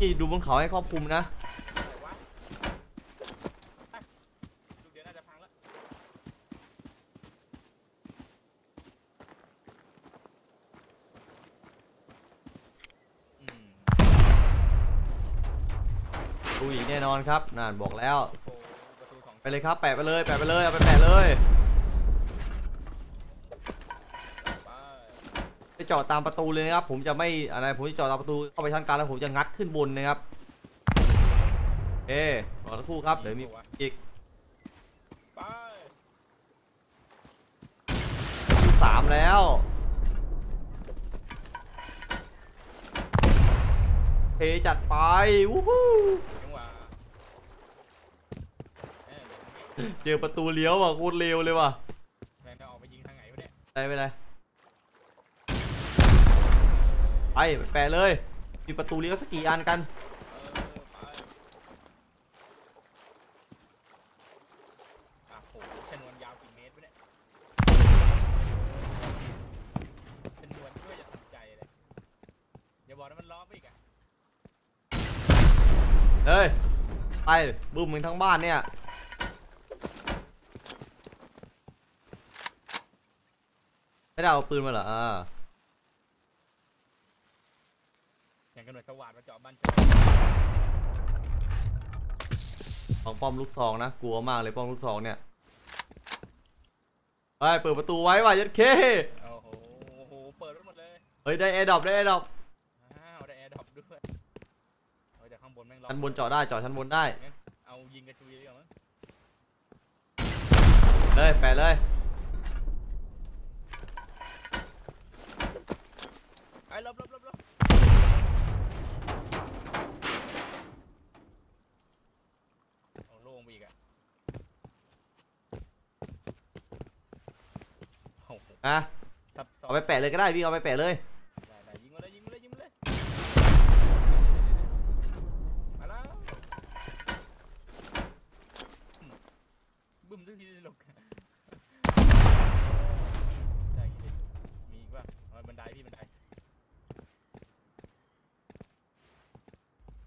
นี่ดูบนเขาให้ครอบคลุมนะอะไรวะอะลูกเดียวน่าจะพังแล้วอืมดูอีกแน่นอนครับนั่นบอกแล้ว ไปเลยครับ แปะไปเลย แปะไปเลย เอาไปแปะเลย ไป ไปจอดตามประตูเลยนะครับ ผมจะไม่อะไรผมจะจอดตามประตูเข้าไปชั้นกลางแล้วผมจะงัดขึ้นบนนะครับ เอ๊รอสักครู่ครับเดี๋ยวมีอีกไปที่สามแล้วเทจัดไปวู้ฮู้จังหวะเอ้ยเดี๋ยวเจอประตูเลี้ยวว่ะโคตรเร็วเลยว่ะแม่งจะออกไปยิงทางไหนวะเนี่ยไป ไปเลยไปแปะเลยมีประตูเลี้ยวสักกี่อันกันเออไปอะโหชนวนยาวกี่เมตรวะเนี่ยชนวนช่วยจะทันใจเลยอย่าบอกนะมันล้อมไปอีกอะเฮ้ย ไปบึ้มมึงทั้งบ้านเนี่ยไม่ได้เอาปืนมาเหรออ่า อย่า งกระหนวยสวัสดมาเจาะบ้านโจของป้อมลูกซองนะกลัวมากเลยป้อมลูกซองเนี่ยไปเปิดประตูไว้ว่ะยัดเคโอ้โหโอ้โหเปิดไว้หมดเลยเฮ้ยได้แอร์ดรอปได้แอร์ดรอปอ้าวได้แอร์ดรอปด้วยเอาจากข้างบนแม่งล็อกชั้นบนจอดได้จอดชั้นบนได้งั้นเอายิงกระจุยดีกว่ามั้งเลยแปะเลย ไอ้ยหลบหลบหลบหลบเอาโล่งไปอีกอะโอ้โหอะซับซ้อเอานไปแปะเลยก็ได้พี่เอาไปแปะเลย ได้ได้ยิงมาเลยยิงมาเลยยิงมาเลยมาแล้วอืมบึ้มทุกทีเลยลูกได้กี่ดิมีอีกป่ะเอาบันไดพี่บันได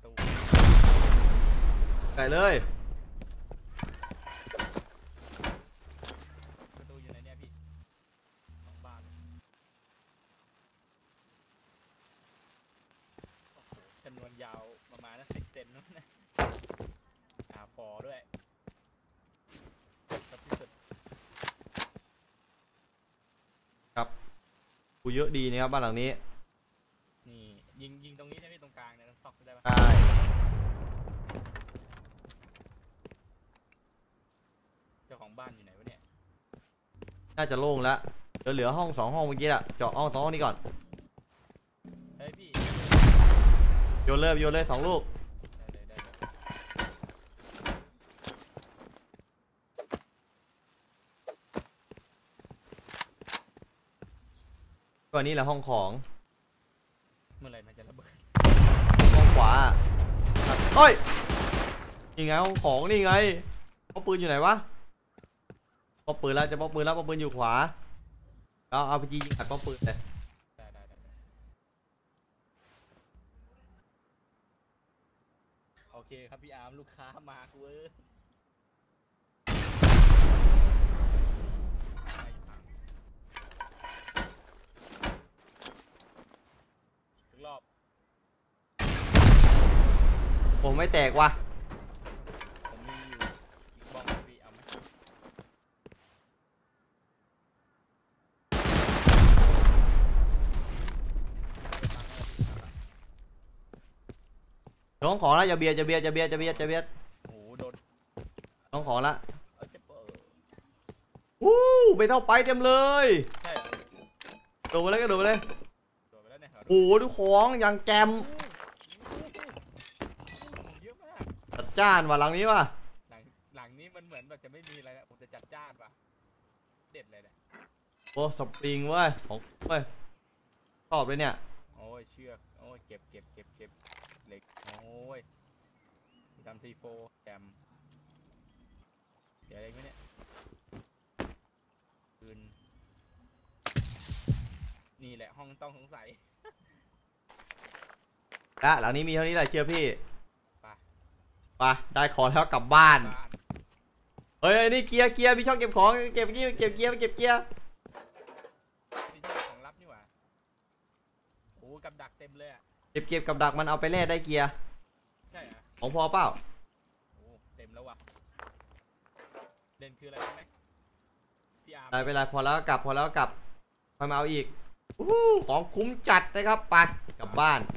ตู้แปะเลย ประตูอยู่ไหนเนี่ยพี่สองบานโอ้โหจำนวน ยาวประมาณสิบเซนนู้นนะอ่าพอด้วยครับที่สุดกูเยอะดีนะครับบ้านหลังนี้นี่ยิงยิงตรงนี้ใช่ไหมตรงกลางเนี่ยซอกได้ปะใช่เจ้าของบ้านอยู่ไหนวะเนี่ยน่าจะโล่งแล้วเดี๋ยวเหลือห้องสองห้องเมื่อกี้อะเจาะห้องสองห้องนี้ก่อน โยนเลยโยนเลยสองลูกได้เลยได้เลยก่อนนี้แหละห้องของ เมื่อไหร่มันจะระเบิดห้องขวาอะเฮ้ย นี่ไงห้องของนี่ไงป้อมปืนอยู่ไหนวะป้อมปืนแล้วจะป้อมปืนแล้วป้อมปืนอยู่ขวาเอาเอาไปยิงอัดป้อมปืนเลย ได้ได้ได้ได้ โอเคครับพี่อาร์มลูกค้ามากูเอ้ยไม่พังอีกรอบ ผมไม่แตกว่ะ ผมมีอยู่อีกบ้องหนึ่งพี่เอาไหม น้องของละอย่าเบียดอย่าเบียดอย่าเบียดอย่าเบียดอย่าเบียดโอ้โหโดนน้องของละเออจะเปิดวู้ไปเท่าไปเต็มเลยใช่เหรอโดดไปเลยก็โดดไปเลยโดนไปแล้วเนี่ยเหรอโอ้โหดูของอย่างแจมเยอะมากจัดจ้านว่ะหลังนี้ว่ะหลังหลังนี้มันเหมือนแบบจะไม่มีอะไรแล้วผมจะจัดจ้านว่ะเด็ดเลยเนี่ยโอ้สปริงเว้ยของเว้ยชอบเลยเนี่ยโอ้ยเชือกโอ้ยเก็บเก็บเก็บเก็บ เหล็ก โอ้ยดำซีโฟแจมเดี๋ยวอะไรไหมเนี่ยปืนนี่แหละห้องต้องสงสัยและหลังนี้มีเท่านี้แหละเชื่อพี่ไปไปได้ของแล้วกลับบ้านบ้าน เฮ้ยนี่เกียร์เกียร์มีช่องเก็บของเก็บเกียร์เก็บเกียร์เก็บเกียร์นี่ใช่ของลับนี่หว่าโอ้กับดักเต็มเลยอะเก็บเก็บกับดักมันเอาไปแลกได้เกียร์ใช่เหรอะของพอเปล่าโอ้เต็มแล้วว่ะเด่นคืออะไรรู้ไหมพี่อาร์มได้เวลาพอแล้วก็กลับพอแล้วก็กลับค่อยมาเอาอีกอู้หูของคุ้มจัดนะครับไปกลับบ้านกลับบ้าน